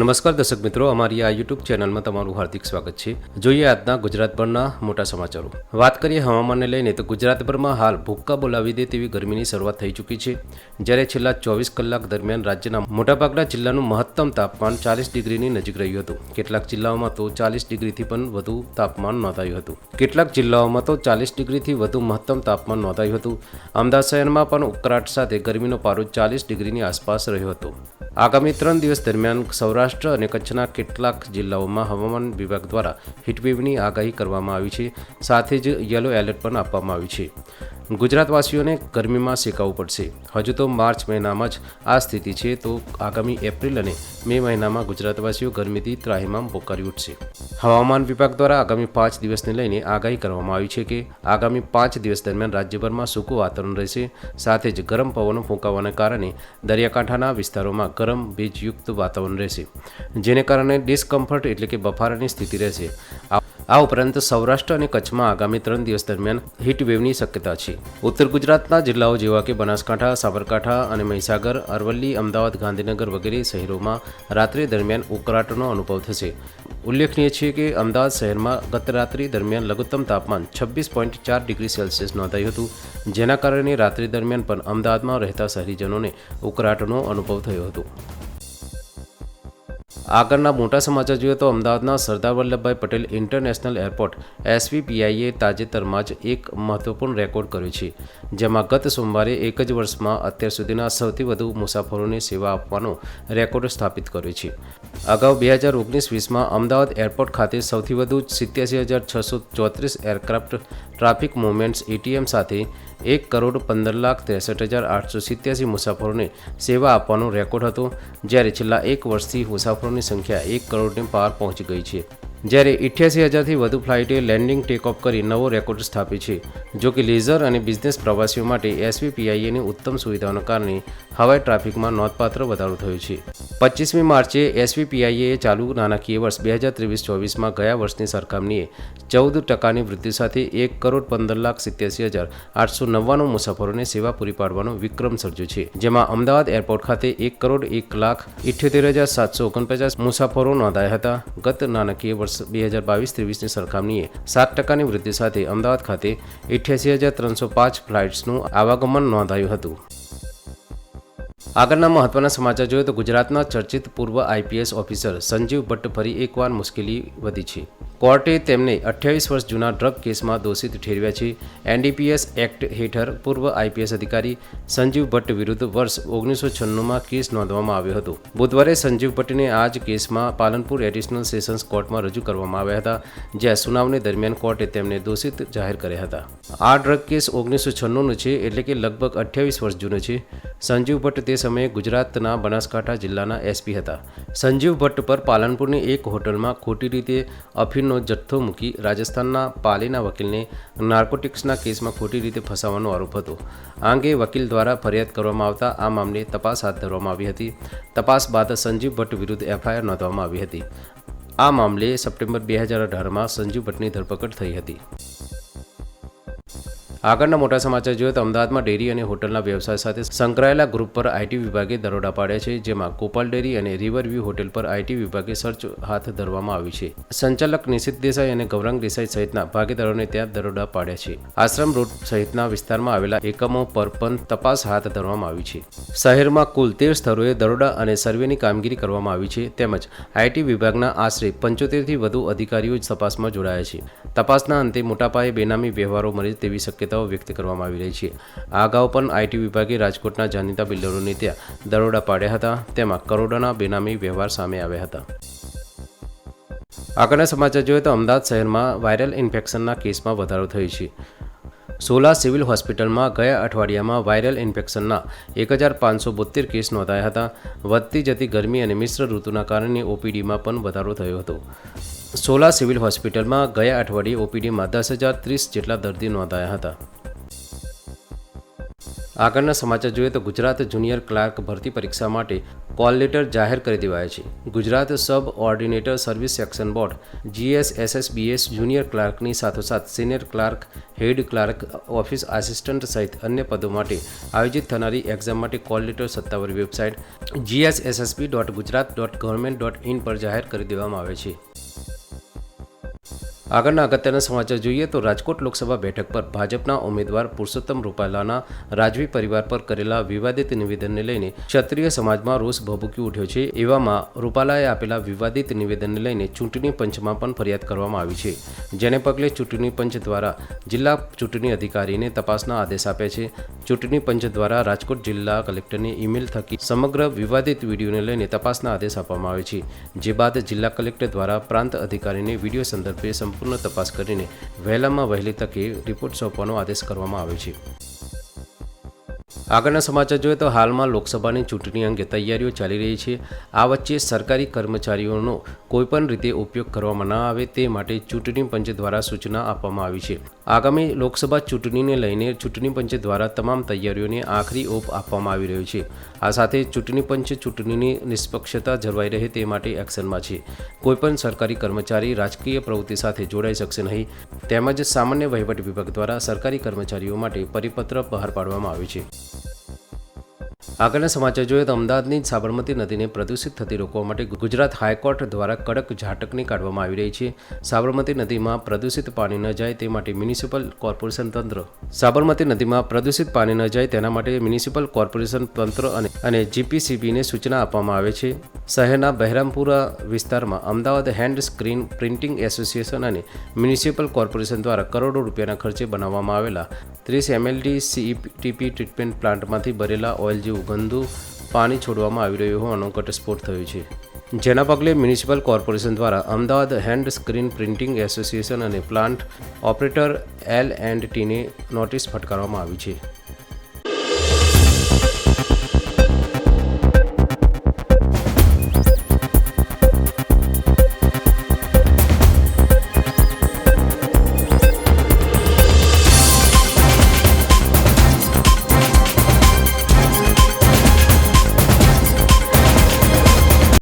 નમસ્કાર દર્શક મિત્રો, અમારી આ યુટ્યુબ ચેનલમાં તમારું હાર્દિક સ્વાગત છે. જોઈએ આજના ગુજરાતભરના મોટા સમાચારો. વાત કરીએ હવામાનને લઈને, તો ગુજરાતભરમાં હાલ ભૂક્કા બોલાવી દે તેવી ગરમીની શરૂઆત થઈ ચૂકી છે. જ્યારે છેલ્લા ચોવીસ કલાક દરમિયાન રાજ્યના મોટાભાગના જિલ્લાનું મહત્તમ તાપમાન ચાલીસ ડિગ્રીની નજીક રહ્યું હતું. કેટલાક જિલ્લાઓમાં તો ચાલીસ ડિગ્રીથી પણ વધુ તાપમાન નોંધાયું હતું. કેટલાક જિલ્લાઓમાં તો ચાલીસ ડિગ્રીથી વધુ મહત્તમ તાપમાન નોંધાયું હતું. અમદાવાદ શહેરમાં પણ ઉકળાટ સાથે ગરમીનો પારો ચાલીસ ડિગ્રીની આસપાસ રહ્યો હતો. આગામી ત્રણ દિવસ દરમિયાન સૌરાષ્ટ્ર અને કચ્છના કેટલાક જિલ્લાઓમાં હવામાન વિભાગ દ્વારા હીટવેવની આગાહી કરવામાં આવી છે. સાથે જ યલો એલર્ટ પણ આપવામાં આવ્યું છે. ગુજરાતવાસીઓને ગરમીમાં શેકાવવું પડશે. હજુ તો માર્ચ મહિનામાં જ આ સ્થિતિ છે, તો આગામી એપ્રિલ અને મે મહિનામાં ગુજરાતવાસીઓ ગરમીથી ત્રાહિમામ પોકારી ઉઠશે. હવામાન વિભાગ દ્વારા આગામી પાંચ દિવસને લઈને આગાહી કરવામાં આવી છે કે, આગામી પાંચ દિવસ દરમિયાન રાજ્યભરમાં સૂકું વાતાવરણ રહેશે, સાથે જ ગરમ પવનો ફૂંકાવાના કારણે દરિયાકાંઠાના વિસ્તારોમાં ગરમ ભેજયુક્ત વાતાવરણ રહેશે, જેને કારણે ડિસ્કમ્ફર્ટ એટલે કે બફારાની સ્થિતિ રહેશે. આ ઉપરાંત સૌરાષ્ટ્ર અને કચ્છમાં આગામી ત્રણ દિવસ દરમિયાન હીટવેવની શક્યતા છે. ઉત્તર ગુજરાતના જિલ્લાઓ જેવા કે બનાસકાંઠા, સાબરકાંઠા અને મહીસાગર, અરવલ્લી, અમદાવાદ, ગાંધીનગર વગેરે શહેરોમાં રાત્રિ દરમિયાન ઉકળાટનો અનુભવ થશે. ઉલ્લેખનીય છે કે અમદાવાદ શહેરમાં ગત રાત્રિ દરમિયાન લઘુત્તમ તાપમાન છવ્વીસ પોઈન્ટ ચાર ડિગ્રી સેલ્સિયસ નોંધાયું હતું, જેના કારણે રાત્રિ દરમિયાન પણ અમદાવાદમાં રહેતા શહેરીજનોને ઉકળાટનો અનુભવ થયો હતો. આગળના મોટા સમાચાર જોઈએ તો અમદાવાદના સરદાર વલ્લભભાઈ પટેલ ઇન્ટરનેશનલ એરપોર્ટ એસવીપીઆઈએ તાજેતરમાં જ એક મહત્વપૂર્ણ રેકોર્ડ કર્યો છે, જેમાં ગત સોમવારે એક જ વર્ષમાં અત્યાર સુધીના સૌથી વધુ મુસાફરોને સેવા આપવાનો રેકોર્ડ સ્થાપિત કર્યો છે. અગાઉ બે હજાર ઓગણીસ વીસમાં અમદાવાદ એરપોર્ટ ખાતે સૌથી વધુ સિત્યાસી હજાર છસો ચોત્રીસ એરક્રાફ્ટ ટ્રાફિક મુવમેન્ટ્સ એટીએમ સાથે એક કરોડ પંદર લાખ ત્રેસઠ હજાર આઠસો સિત્યાસી મુસાફરોને સેવા આપવાનો રેકોર્ડ હતો, જ્યારે છેલ્લા એક વર્ષથી મુસાફરોની સંખ્યા એક કરોડને પાર પહોંચી ગઈ છે. જ્યારે ઇઠ્યાસી હજારથી વધુ ફ્લાઇટે લેન્ડિંગ ટેકઓફ કરી નવો રેકોર્ડ સ્થાપ્યો છે. જો કે લેઝર અને બિઝનેસ પ્રવાસીઓ માટે એસવીપીઆઈએની ઉત્તમ સુવિધાઓના કારણે હવાઈ ટ્રાફિકમાં નોંધપાત્ર વધારો થયો છે. પચીસમી માર્ચે એસવીપીઆઈએ ચાલુ નાણાકીય વર્ષ બે હજાર ત્રેવીસ ચોવીસમાં ગયા વર્ષની સરખામણીએ ચૌદ ટકાની વૃદ્ધિ સાથે એક કરોડ પંદર લાખ સિત્યાસી હજાર આઠસો નવ્વાણું મુસાફરોને સેવા પૂરી પાડવાનો વિક્રમ સર્જ્યો છે, જેમાં અમદાવાદ એરપોર્ટ ખાતે એક કરોડ એક લાખ ઇઠ્યોતેર હજાર સાતસો ઓગણપચાસ મુસાફરો નોંધાયા હતા. ગત નાણાકીય વર્ષ બે હજાર બાવીસ ત્રેવીસની સરખામણીએ સાત ટકાની વૃદ્ધિ સાથે અમદાવાદ ખાતે ઇઠ્યાસી હજાર ત્રણસો પાંચ ફ્લાઇટ્સનું આવાગમન નોંધાયું હતું. આગળના મહત્વના સમાચાર જોઈએ તો ગુજરાતના ચર્ચિત પૂર્વ આઈપીએસ ઓફિસર સંજીવ ભટ્ટ ફરી એકવાર મુશ્કેલી વધી છે. કોર્ટે તેમને અઠ્યાવીસ વર્ષ જૂના ડ્રગ કેસમાં દોષિત ઠેરવ્યા છે. એનડીપીએસ એક્ટ હેઠળ પૂર્વ આઈપીએસ અધિકારી સંજીવ ભટ્ટ વિરુદ્ધ વર્ષ ઓગણીસો છન્નુંમાં કેસ નોંધવામાં આવ્યો હતો. બુધવારે સંજીવ ભટ્ટને આ જ કેસમાં પાલનપુર એડિશનલ સેશન્સ કોર્ટમાં રજૂ કરવામાં આવ્યા હતા, જ્યાં સુનાવણી દરમિયાન કોર્ટે તેમને દોષિત જાહેર કર્યા હતા. આ ડ્રગ કેસ ઓગણીસો છન્નુંનો છે એટલે કે લગભગ અઠ્યાવીસ વર્ષ જૂનો છે. સંજીવ ભટ્ટ તે સમયે ગુજરાતના બનાસકાંઠા જિલ્લાના એસપી હતા. સંજીવ ભટ્ટ પર પાલનપુરની એક હોટલમાં ખોટી રીતે અફીણનો જથ્થો મૂકી રાજસ્થાનના પાલીના વકીલને નાર્કોટિક્સના કેસમાં ખોટી રીતે ફસાવવાનો આરોપ હતો. આ અંગે વકીલ દ્વારા ફરિયાદ કરવામાં આવતા આ મામલે તપાસ હાથ ધરવામાં આવી હતી. તપાસ બાદ સંજીવ ભટ્ટ વિરુદ્ધ એફઆઈઆર નોંધવામાં આવી હતી. આ મામલે સપ્ટેમ્બર બે હજાર અઢારમાં સંજીવ ભટ્ટની ધરપકડ થઈ હતી. આગળના મોટા સમાચાર જોઈએ તો અમદાવાદમાં ડેરી અને હોટલના વ્યવસાય સાથે સંકળાયેલા ગ્રુપ પર આઈટી વિભાગે દરોડા પાડ્યા છે, જેમાં ગોપાલ ડેરી અને રિવરવ્યૂ હોટેલ પર આઈટી વિભાગે સર્ચ હાથ ધરવામાં આવી છે. સંચાલક નિશિત દેસાઈ અને ગૌરાંગ દેસાઈ સહિતના ભાગીદારોને ત્યાં દરોડા પાડ્યા છે. આશ્રમ રોડ સહિતના વિસ્તારમાં આવેલા એકમો પર પણ તપાસ હાથ ધરવામાં આવી છે. શહેરમાં કુલ તેર સ્થળોએ દરોડા અને સર્વેની કામગીરી કરવામાં આવી છે. તેમજ આઈટી વિભાગના આશરે પંચોતેરથી વધુ અધિકારીઓ તપાસમાં જોડાયા છે. તપાસના અંતે મોટાપાયે બેનામી વ્યવહારો મળે તેવી શક્યતાઓ વ્યક્ત કરવામાં આવી રહી છે. આ અગાઉ પણ આઈટી વિભાગે રાજકોટના જાણીતા બિલ્ડરોને ત્યાં દરોડા પાડ્યા હતા. તેમાં કરોડોના બેનામી વ્યવહાર સામે આવ્યા હતા. આગળના સમાચાર જોઈએ તો અમદાવાદ શહેરમાં વાયરલ ઇન્ફેક્શનના કેસમાં વધારો થયો છે. સોલા સિવિલ હોસ્પિટલમાં ગયા અઠવાડિયામાં વાયરલ ઇન્ફેક્શનના એક હજાર પાંચસો બોતેર કેસ નોંધાયા હતા. વધતી જતી ગરમી અને મિશ્ર ઋતુના કારણે ઓપીડીમાં પણ વધારો થયો હતો. સોલા સિવિલ હોસ્પિટલમાં ગયા અઠવાડિયે ઓપીડીમાં દસ હજાર ત્રીસ જેટલા દર્દી નોંધાયા હતા. આગળના સમાચાર જોઈએ તો ગુજરાત જુનિયર ક્લાર્ક ભરતી પરીક્ષા માટે કોલ લેટર જાહેર કરી દેવાયા છે. Gujarat subordinate service section board GSSSBS junior ક્લાર્કની સાથોસાથ senior clerk, head clerk, office assistant સહિત અન્ય પદો માટે આયોજિત થનારી એક્ઝામ માટે કોલ લેટર સત્તાવાર website GSSSB dot Gujarat dot government dot in પર જાહેર કરી દેવામાં આવે છે. આગળના અગત્યના સમાચાર જોઈએ તો રાજકોટ લોકસભા બેઠક પર ભાજપના ઉમેદવાર પુરુષોત્તમ રૂપાલાના રાજવી પરિવાર પર કરેલા વિવાદિત નિવેદનને લઈને ક્ષત્રિય સમાજમાં રોષ ભભૂકી ઉઠ્યો છે. એવામાં રૂપાલાએ આપેલા વિવાદિત નિવેદનને લઈને ચૂંટણી પંચમાં પણ ફરિયાદ કરવામાં આવી છે. જેને પગલે ચૂંટણી પંચ દ્વારા જિલ્લા ચૂંટણી અધિકારીને તપાસના આદેશ આપ્યા છે. ચૂંટણી પંચ દ્વારા રાજકોટ જિલ્લા કલેક્ટરને ઈમેલ થકી સમગ્ર વિવાદિત વિડીયોને લઈને તપાસના આદેશ આપવામાં આવે છે. જે બાદ જિલ્લા કલેક્ટર દ્વારા પ્રાંત અધિકારીને વીડિયો સંદર્ભે સંપૂર્ણ તપાસ કરીને વહેલામાં વહેલી તકે રિપોર્ટ સોંપવાનો આદેશ કરવામાં આવ્યો છે. આગળના સમાચાર જોઈએ તો હાલમાં લોકસભાની ચૂંટણી અંગે તૈયારીઓ ચાલી રહી છે. આ વચ્ચે સરકારી કર્મચારીઓનો કોઈપણ રીતે ઉપયોગ કરવામાં ન આવે તે માટે ચૂંટણી પંચ દ્વારા સૂચના આપવામાં આવી છે. આગામી લોકસભા ચૂંટણીને લઈને ચૂંટણી પંચ દ્વારા તમામ તૈયારીઓને આખરી ઓપ આપવામાં આવી રહ્યો છે. આ સાથે ચૂંટણી પંચ ચૂંટણીની નિષ્પક્ષતા જળવાઈ રહે તે માટે એક્શનમાં છે. કોઈપણ સરકારી કર્મચારી રાજકીય પ્રવૃત્તિ સાથે જોડાઈ શકશે નહીં. તેમજ સામાન્ય વહીવટ વિભાગ દ્વારા સરકારી કર્મચારીઓ માટે પરિપત્ર બહાર પાડવામાં આવ્યો છે. આગળના સમાચાર જોઈએ તો અમદાવાદની સાબરમતી નદીને પ્રદૂષિત થતી રોકવા માટે ગુજરાત હાઈકોર્ટ દ્વારા કડક ઝાટકણી કાઢવામાં આવી રહી છે. સાબરમતી નદીમાં પ્રદૂષિત પાણી ન જાય તે માટે મ્યુનિસિપલ કોર્પોરેશન તંત્ર સાબરમતી નદીમાં પ્રદૂષિત પાણી ન જાય તેના માટે મ્યુનિસિપલ કોર્પોરેશન તંત્ર અને અને જીપીસીબીને સૂચના આપવામાં આવે છે. શહેરના બહેરામપુરા વિસ્તારમાં Ahmedabad hand screen printing association અને મ્યુનિસિપલ કોર્પોરેશન દ્વારા કરોડો રૂપિયાના ખર્ચે બનાવવામાં આવેલા ત્રીસ એમએલડી સીઈટીપી ટ્રીટમેન્ટ પ્લાન્ટમાંથી ભરેલા ઓઇલ જેવું ગંદુ પાણી છોડવામાં આવી રહ્યું હોવાનો ઘટસ્ફોટ થયો છે. જેના પગલે મ્યુનિસિપલ કોર્પોરેશન દ્વારા Ahmedabad hand screen printing association અને પ્લાન્ટ ઓપરેટર એલ એન્ડ ટીને નોટિસ ફટકારવામાં આવી છે.